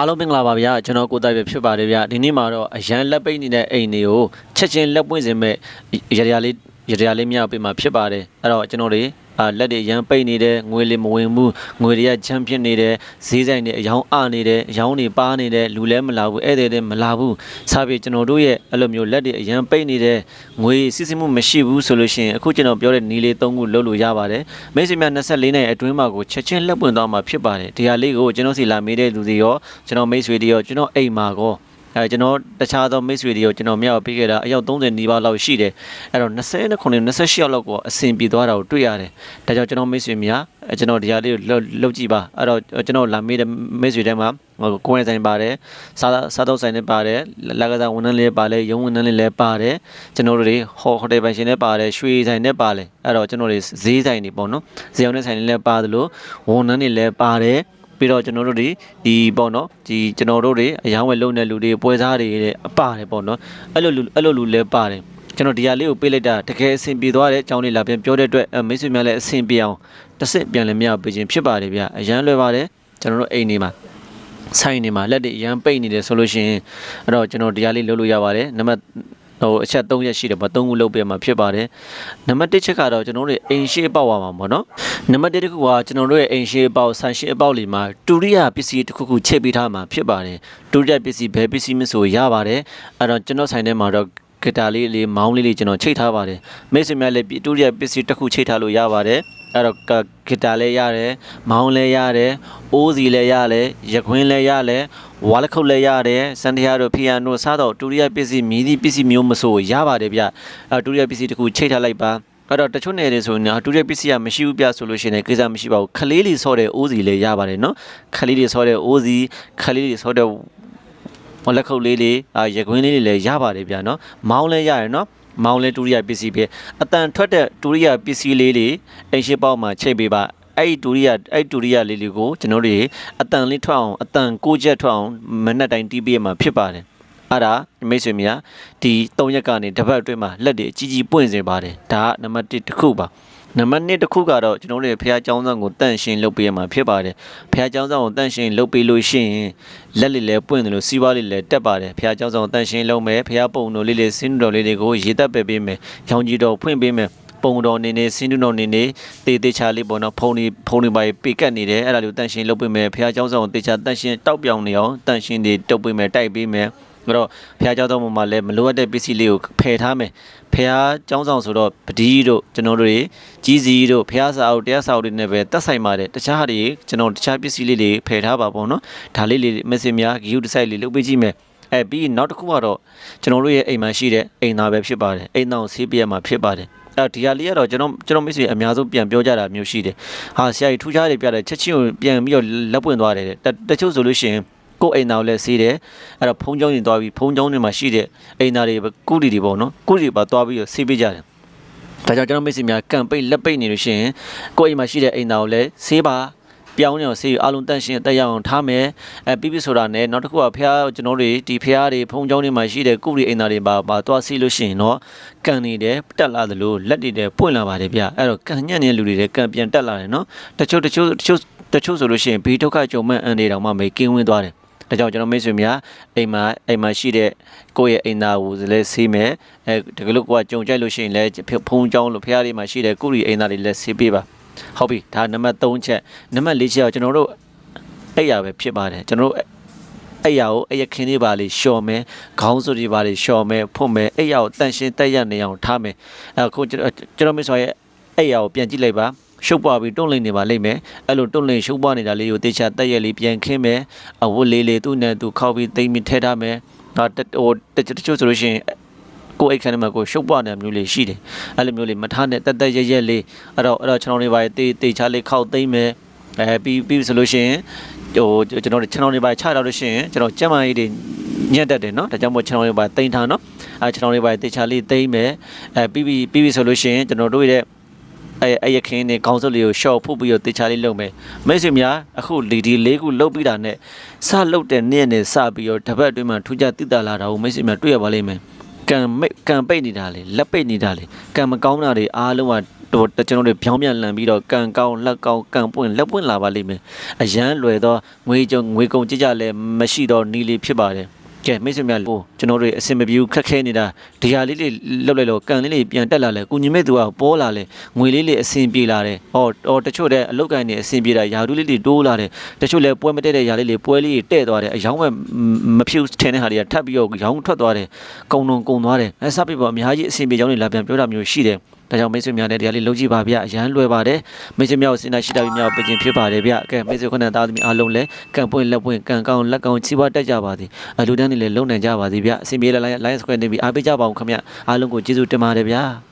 အားလုံးမင်္ဂလာပါဗျာကျွန်တော်ကိုတိုက်ပဲဖြစ်ပါတယ်ဗျာဒီနေ့မှာတော့အရန်လက်ပိတ်နေတဲ့အိမ်တွေကိုချက်ချင်းလက်ပွင့်စင်မဲ့ရရလေး ရရလေးမြောက်ပေးမှာဖြစ်ပါတယ်အဲ့တော့ကျွန်တော်တွေအာလက်တွေရန်ပိတ်နေတယ်ငွေလေးမဝင်ဘူးငွေတွေကချမ်းဖြစ်နေတယ်ဈေးဆိုင်တွေအယောင်အနေတယ်အယောင်တွေပါနေတယ်လူလည်းမလာဘူးဧည့်သည်တွေမလာဘူးစားပြီးကျွန်တော်တို့ရဲ့အဲ့လိုမျိုးလက်တွေအရန်ပိတ်နေတယ်ငွေစစ်စစ်မှုမရှိဘူးဆိုလို့ရှိရင်အခုကျွန်တော်ပြောတဲ့နီလေး၃ခုလုပ်လို့ရပါတယ်မိတ်ဆွေများ24နှစ်အတွင်းမှာကိုချက်ချင်းလက်ပွင့်သွားမှာဖြစ်ပါတယ်ဒီဟာလေးကိုကျွန်တော်စီလာမေးတဲ့လူတွေရောကျွန်တော်မိတ်ဆွေတွေရောကျွန်တော်အိမ်မှာကော အဲကျွန်တော်တခြားသောမိတ်ဆွေတွေကိုကျွန်တော်မြောက်ပေးခဲ့တာအယောက်30နီးပါးလောက်ရှိတယ်အဲ့တော့29 28ရောက်လောက်ကိုအဆင်ပြေသွားတာကိုတွေ့ရတယ်ဒါကြောင့်ကျွန်တော်မိတ်ဆွေများအဲကျွန်တော်ဒီဟာလေးကိုလှုပ်လှုပ်ကြည့်ပါအဲ့တော့ကျွန်တော်လာမေးတဲ့မိတ်ဆွေတိုင်းမှာဟိုကိုယ်ဆိုင်ပါတယ်စားစားတော့ဆိုင်လည်းပါတယ်လက်ကစားဝန်ထမ်းလေးပါတယ်ရုံးဝန်ထမ်းလေးလည်းပါတယ်ကျွန်တော်တို့တွေဟော်ဟိုတယ်ပိုင်ရှင်လည်းပါတယ်ရွှေဆိုင်လည်းပါတယ်အဲ့တော့ကျွန်တော်တွေဈေးဆိုင်တွေပေါ့နော်ဈေးအောင်တဲ့ဆိုင်တွေလည်းပါတယ်လို့ဝန်ထမ်းတွေလည်းပါတယ် ပြီးတော့ကျွန်တော်တို့တွေဒီပေါ့နော်ဒီကျွန်တော်တို့တွေအယောင်းဝယ်လုံတဲ့လူတွေပွဲစားတွေတဲ့အပါတယ်ပေါ့နော်အဲ့လိုလူအဲ့လိုလူလည်းပါတယ်ကျွန်တော်ဒီဟာလေးကိုပေးလိုက်တာတကယ်အဆင်ပြေသွားတဲ့အကြောင်းလေးလာပြန်ပြောတဲ့အတွက်အဲမိတ်ဆွေများလည်းအဆင်ပြေအောင်တစ်စစ်ပြန်လည်းမရပေးခြင်းဖြစ်ပါတယ်ဗျအရန်လွယ်ပါတယ်ကျွန်တော်တို့အိမ်နေမှာဆိုင်နေမှာလက်တွေအရန်ပိတ်နေတယ်ဆိုလို့ရှိရင်အဲ့တော့ကျွန်တော်ဒီဟာလေးလုပ်လို့ရပါတယ်နံပါတ် ဟိုအချက်3ရက်ရှိတယ်ပေါ့3ခုလုပ်ပြမှာဖြစ်ပါတယ်နံပါတ်1ချက်ကတော့ကျွန်တော်တို့အိမ်ရှိပေါက်ရမှာပေါ့နော်နံပါတ်1တစ်ခုကကျွန်တော်တို့ရဲ့အိမ်ရှိပေါက်ဆန်ရှိအပေါက်လီမှာတူရိယာပစ္စည်းတစ်ခုခုချိတ်ပေးထားမှာဖြစ်ပါတယ်တူရိယာပစ္စည်းဘယ်ပစ္စည်းမဆိုရပါတယ်အဲ့တော့ကျွန်တော်ဆိုင်ထဲမှာတော့ဂီတာလေးလေးမောင်းလေးလေးကျွန်တော်ချိတ်ထားပါတယ်မိတ်ဆွေများလည်းတူရိယာပစ္စည်းတစ်ခုချိတ်ထားလို့ရပါတယ် အဲ့တော့ဂီတာလည်းရတယ်မောင်းလည်းရတယ်အိုးစီလည်းရတယ်ရခွင်းလည်းရတယ်ဝါလက်ခုတ်လည်းရတယ်စန်တရာတို့ဖီယန်တို့စားတော့တူရိယာပစ္စည်းမြည်သည့်ပစ္စည်းမျိုးမဆိုရပါတယ်ဗျအဲ့တူရိယာပစ္စည်းတစ်ခုချိတ်ထားလိုက်ပါအဲ့တော့တချို့နေတယ်ဆိုရင်တော့တူတဲ့ပစ္စည်းကမရှိဘူးပြဆိုလို့ရှိရင်လည်းကိစ္စမရှိပါဘူးခလေးလေးဆော့တဲ့အိုးစီလည်းရပါတယ်နော်ခလေးလေးဆော့တဲ့အိုးစီခလေးလေးဆော့တဲ့ဟောလက်ခုပ်လေးလေးအာရကွင်းလေးလေးလည်းရပါတယ်ဗျာနော်မောင်းလည်းရတယ်နော် မောင်းလဲတူရိယာပစ္စည်းပဲအတန်ထွက်တဲ့တူရိယာပစ္စည်းလေးတွေအိမ်ရှိပေါက်မှာချိန်ပေးပါအဲ့ဒီတူရိယာအဲ့ဒီတူရိယာလေးလေးကိုကျွန်တော်တို့အတန်လေးထွက်အောင်အတန်ကိုချက်ထွက်အောင်မနက်တိုင်းတီးပေးရမှာဖြစ်ပါတယ်အဲ့ဒါမိတ်ဆွေများဒီ၃ရက်ကနေတစ်ပတ်အတွင်းမှာလက်တွေအကြီးကြီးပွင့်စေပါတယ်ဒါကနံပါတ်1တစ်ခုပါ နံပါတ်2တစ်ခုကတော့ကျွန်တော်တို့ဖះเจ้าဆောင်ကိုတန့်ရှင်းလုပ်ပေးရမှာဖြစ်ပါတယ်ဖះเจ้าဆောင်ကိုတန့်ရှင်းလုပ်ပေးလို့ရှိရင်လက်လေးလည်းပွင့်တယ်လို့စီးပွားလေးလည်းတက်ပါတယ်ဖះเจ้าဆောင်တန့်ရှင်းလုပ်မယ်ဖះပုံတော်လေးလေးစင်းတော်လေးတွေကိုရေတက်ပယ်ပေးမယ်ရောင်ကြီးတော်ဖွင့်ပေးမယ်ပုံတော်နေနေစင်းတော်နေနေတေးသေးချာလေးပေါ့နော်ဖုံနေဖုံနေပါပေကတ်နေတယ်အဲ့ဒါလေးကိုတန့်ရှင်းလုပ်ပေးမယ်ဖះเจ้าဆောင်ကိုတေချာတန့်ရှင်းတောက်ပြောင်နေအောင်တန့်ရှင်းတွေတုပ်ပေးမယ်တိုက်ပေးမယ် အဲ့တော့ဖះเจ้าတော်မှာလည်းမလိုအပ်တဲ့ပစ္စည်းလေးကိုဖယ်ထားမယ်ဖះเจ้าဆောင်ဆိုတော့ပဒီတို့ကျွန်တော်တို့တွေကြီးစီတို့ဖះစာအုပ်တရားစာအုပ်တွေနဲ့ပဲတက်ဆိုင်ပါတယ်တခြားတွေကျွန်တော်တခြားပစ္စည်းလေးတွေဖယ်ထားပါပေါ့နော်ဒါလေးလေးမက်ဆေ့များဂီယူဒီဆိုက်လေးလုပ်ပေးကြည့်မယ်အဲပြီးနောက်တစ်ခုကတော့ကျွန်တော်တို့ရဲ့အိမ်မှာရှိတဲ့အိမ်သားပဲဖြစ်ပါတယ်အိမ်သားကိုဆေးပြရမှာဖြစ်ပါတယ်အဲဒီဟာလေးကတော့ကျွန်တော်ကျွန်တော်မိတ်ဆွေအများဆုံးပြန်ပြောကြတာမျိုးရှိတယ်ဟာဆရာကြီးထူးခြားတယ်ပြတယ်ချက်ချင်းကိုပြန်ပြီးတော့လက်ပွင့်သွားတယ်တဲ့တချို့ဆိုလို့ရှိရင် ကိုယ်အိမ်သားကိုလည်းဆေးတယ်အဲ့တော့ဖုံးကြောင်းတွေသွားပြီးဖုံးကြောင်းတွေမှာရှိတဲ့အိမ်သားတွေကုလီတွေပေါ့နော်ကုလီတွေပါသွားပြီးတော့ဆေးပေးကြတယ်ဒါကြောင့်ကျွန်တော်မိတ်ဆွေများကံပိတ်လက်ပိတ်နေလို့ရှိရင်ကိုယ်အိမ်မှာရှိတဲ့အိမ်သားကိုလည်းဆေးပါပြောင်းနေအောင်ဆေးအားလုံးတန့်ရှင်းတက်ရအောင်ထားမယ်အဲပြီးပြီဆိုတာနဲ့နောက်တစ်ခုကဖះကျွန်တော်တွေဒီဖះတွေဖုံးကြောင်းတွေမှာရှိတဲ့ကုလီအိမ်သားတွေပါပါသွားဆေးလို့ရှိရင်တော့ကန်နေတယ်တက်လာသလိုလက်တွေတဲ့ပွင့်လာပါတယ်ဗျအဲ့တော့ကန်ညံ့နေတဲ့လူတွေလည်းကန်ပြန်တက်လာတယ်နော်တချို့တချို့တချို့တချို့ဆိုလို့ရှိရင်ဘေးဒုက္ခကြုံမဲ့အန်တွေတောင်မှမေကင်းဝင်သွားတယ် ဒါကြောင့်ကျွန်တော်မိတ်ဆွေများအိမ်မှာအိမ်မှာရှိတဲ့ကိုယ့်ရဲ့အိမ်သားကိုလည်းဆေးမယ်အဲတကယ်လို့ကိုကကြုံကြိုက်လို့ရှိရင်လည်းဖုံးကြောင်းလို့ဖះလေးမှာရှိတဲ့ကုရီအိမ်သားတွေလည်းဆေးပေးပါဟုတ်ပြီဒါနံပါတ်3ချက်နံပါတ်4ချက်ကကျွန်တော်တို့အဲ့ရပဲဖြစ်ပါတယ်ကျွန်တော်တို့အဲ့ရကိုအဲ့ရခင်းလေးပါလေးလျှော်မယ်ခေါင်းစုပ်တွေပါလေးလျှော်မယ်ဖွင့်မယ်အဲ့ရကိုတန့်ရှင်းတက်ရနေအောင်ထားမယ်အခုကျွန်တော်မိတ်ဆွေရဲ့အဲ့ရကိုပြန်ကြည့်လိုက်ပါ ရှုပ်ပွားပြီးတွန့်လိမ့်နေပါလိမ့်မယ်အဲ့လိုတွန့်လိမ့်ရှုပ်ပွားနေတာလေးကိုတေချာတက်ရက်လေးပြန်ခင်းမယ်အဝတ်လေးလေးသူ့နဲ့သူခောက်ပြီးသိမ့်ပြီးထဲထားမယ်ဒါဟိုတချို့ဆိုလို့ရှိရင်ကိုယ်အိတ်ခန်းထဲမှာကိုရှုပ်ပွားနေတဲ့မျိုးလေးရှိတယ်အဲ့လိုမျိုးလေးမထားနဲ့တက်တက်ရက်ရက်လေးအဲ့တော့အဲ့တော့ကျွန်တော်တွေပါတေးတေချာလေးခောက်သိမ့်မယ်အဲပြီးပြီးဆိုလို့ရှိရင်ဟိုကျွန်တော်တို့ channel တွေပါချတော့လို့ရှိရင်ကျွန်တော်ကျမ်းမာရေးတွေညက်တတ်တယ်เนาะဒါကြောင့်မို့ channel တွေပါတိမ့်ထားเนาะအဲ channel တွေပါတေချာလေးသိမ့်မယ်အဲပြီးပြီးပြီးပြီးဆိုလို့ရှိရင်ကျွန်တော်တို့ရဲ့ အဲအဲ့ရခင်းနေခေါင်းစုပ်လေးကိုရှော့ဖုတ်ပြီးတော့တေချာလေးလုပ်မယ်မိတ်ဆွေများအခုလီဒီလေးခုလုပ်ပြီးတာနဲ့စလုပ်တဲ့နေ့နဲ့စပြီးတော့တပတ်အတွင်းမှာထူးခြားတိတလာတာကိုမိတ်ဆွေများတွေ့ရပါလိမ့်မယ်ကံမိတ်ကံပိတ်နေတာလေလက်ပိတ်နေတာလေကံမကောင်းတာတွေအားလုံးကတော့ကျွန်တော်တို့ပြောင်းပြန်လန်ပြီးတော့ကန်ကောင်းလက်ကောင်းကန်ပွင့်လက်ပွင့်လာပါလိမ့်မယ်အရန်လွယ်သောငွေကြုံငွေကုန်ကြကြလည်းမရှိတော့နီးလေးဖြစ်ပါတယ် ကဲမိတ်ဆွေများလို့ကျွန်တော်တို့အစင်မပြေဘူးခက်ခဲနေတာဒီဟာလေးလေးလောက်လိုက်လို့ကန်လေးလေးပြန်တက်လာလဲကုညီမဲ့သူကပေါ်လာလဲငွေလေးလေးအစင်ပြေလာတယ်ဟောတော့တချို့တဲ့အလောက်ကန်နေအစင်ပြေတာယာဒူးလေးတွေတိုးလာတယ်တချို့လဲပွဲမတက်တဲ့ယာလေးလေးပွဲလေးတွေတဲ့သွားတယ်အယောင်းမဲ့မဖြူထင်တဲ့ဟာတွေကထပ်ပြီးတော့ရောင်းထွက်သွားတယ်ကုံတုံကုံသွားတယ်အဲစပ်ပြပေါ့အများကြီးအစင်ပြေကြောင်းတွေလာပြန်ပြောတာမျိုးရှိတယ် ဒါကြောင့်မိတ်ဆွေများနဲ့တရားလေးလုံးကြည့်ပါဗျအရန်လွယ်ပါတယ်မိတ်ဆွေများကိုစဉ်းစားရှိတာပြီးများပင်ဖြစ်ပါတယ်ဗျကဲမိတ်ဆွေခုနသားသမီးအားလုံးလည်းကံပွင့်လက်ပွင့်ကံကောင်းလက်ကောင်းချီးပွားတက်ကြပါသည်အလူတန်းတွေလည်းလုံနိုင်ကြပါသည်ဗျအစဉ်ပြေလိုက်လိုက် line square နေပြီးအားပေးကြပါအောင်ခင်ဗျအားလုံးကိုကျေးဇူးတင်ပါတယ်ဗျ